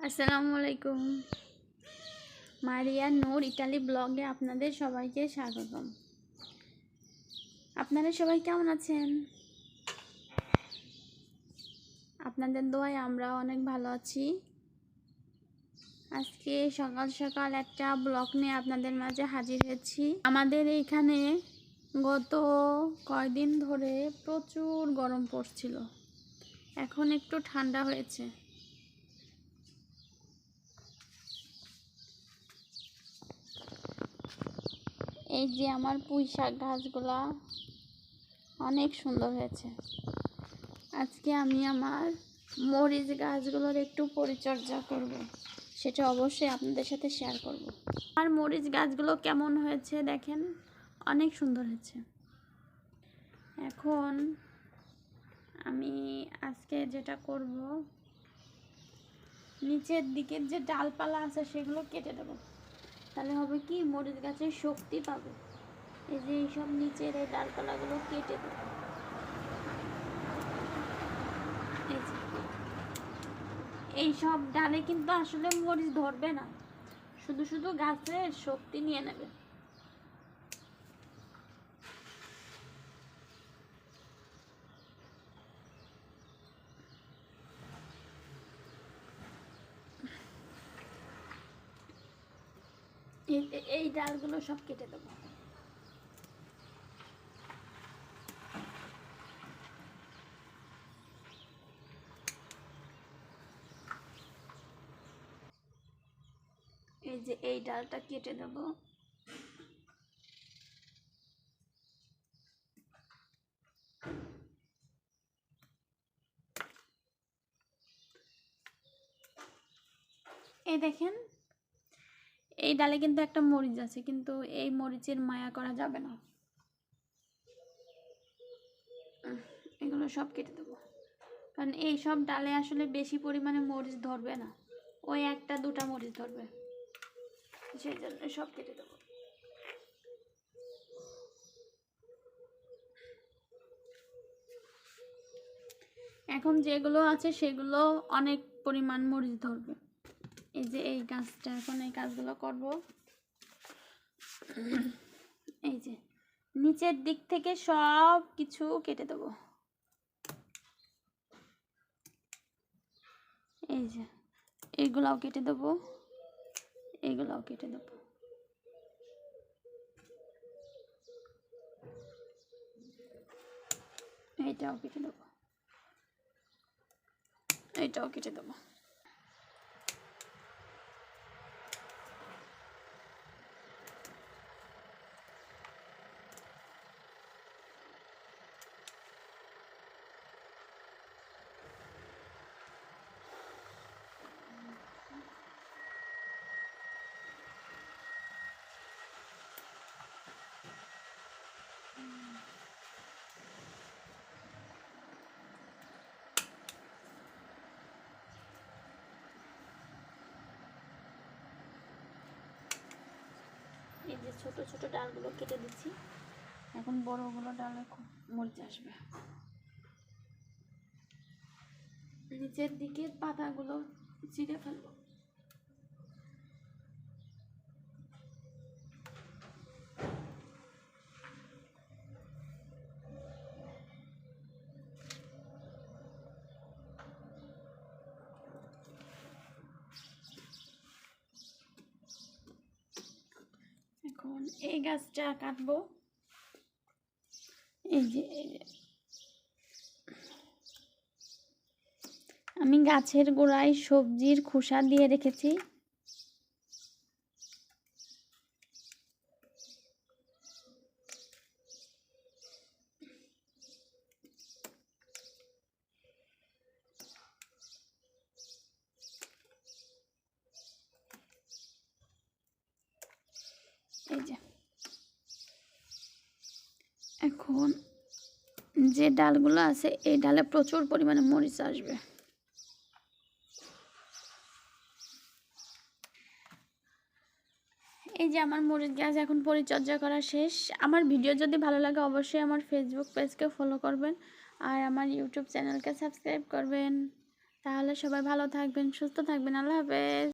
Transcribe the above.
আসসালামু আলাইকুম। মারিয়া নূর ইটালি ব্লগে আপনাদের সবাইকে স্বাগতম। আপনারা সবাই কেমন আছেন? আপনাদের দোয়ায় আমরা অনেক ভালো আছি। আজকে সকাল সকাল একটা ব্লগ নিয়ে আপনাদের মাঝে হাজির হয়েছি। আমাদের এইখানে গত কয়দিন ধরে প্রচুর গরম পড়ছিল। এখন একটু ঠান্ডা হয়েছে। এই যে আমার পুঁই শাক গাছগুলা অনেক সুন্দর হয়েছে আজকে আমি আমার মরিচ গাছগুলোর একটু পরিচর্যা করব। সেটা অবশ্যই আপনাদের সাথে শেয়ার করব। আর মরিচ গাছগুলো কেমন হয়েছে দেখেন অনেক সুন্দর হয়েছে এখন আমি আজকে যেটা করব, নিচের দিকের যে ডালপালা আছে সেগুলো কেটে দেবো তাহলে হবে কি? মরিচ গাছের শক্তি পাবে। এই যে এইসব নিচের এই ডালপালাগুলো কেটে দেবে। এই সব ডালে কিন্তু আসলে মরিচ ধরবে না। শুধু শুধু গাছের শক্তি নিয়ে নেবে। এই- ডালগুলো সব কেটে দেবো। এই যে এই ডালটা কেটে দেবো। এই দেখেন এই ডালে কিন্তু একটা মরিচ আছে, কিন্তু এই মরিচের মায়া করা যাবে না। এগুলো সব কেটে দেবো। কারণ এই সব ডালে আসলে বেশি পরিমাণে মরিচ ধরবে না। ওই একটা, দুটা মরিচ ধরবে। সেই জন্য সব কেটে দেবো। এখন যেগুলো আছে সেগুলো অনেক পরিমাণ মরিচ ধরবে। এই যে এই গাছটা এখন এই কাজগুলো করব। এই যে, নিচের দিক থেকে সব কিছু কেটে দেবো। এই যে এইগুলাও কেটে দেবো এইগুলাও কেটে দেবো। এইটাও কেটে দেবো। এইটাও কেটে দেবো। ছোট ছোট ডালগুলো কেটে দিচ্ছি। এখন বড়গুলো ডালে খুব মরিচ আসবে। নিচের দিকে পাতাগুলো চিড়ে ফেলব। এখন এই গাছটা কাটবো এই যে। আমি গাছের গোড়ায় সবজির খোসা দিয়ে রেখেছি এই যে। এখন যে ডালগুলো আছে, এই ডালে প্রচুর পরিমাণে মরিচ আসবে। এই যে আমার মরিচ গাছ এখন পরিচর্যা করা শেষ। আমার ভিডিও যদি ভালো লাগে, অবশ্যই আমার ফেসবুক পেজকে ফলো করবেন আর আমার ইউটিউব চ্যানেলকে সাবস্ক্রাইব করবেন। তাহলে সবাই ভালো থাকবেন, সুস্থ থাকবেন। আল্লাহ হাফেজ।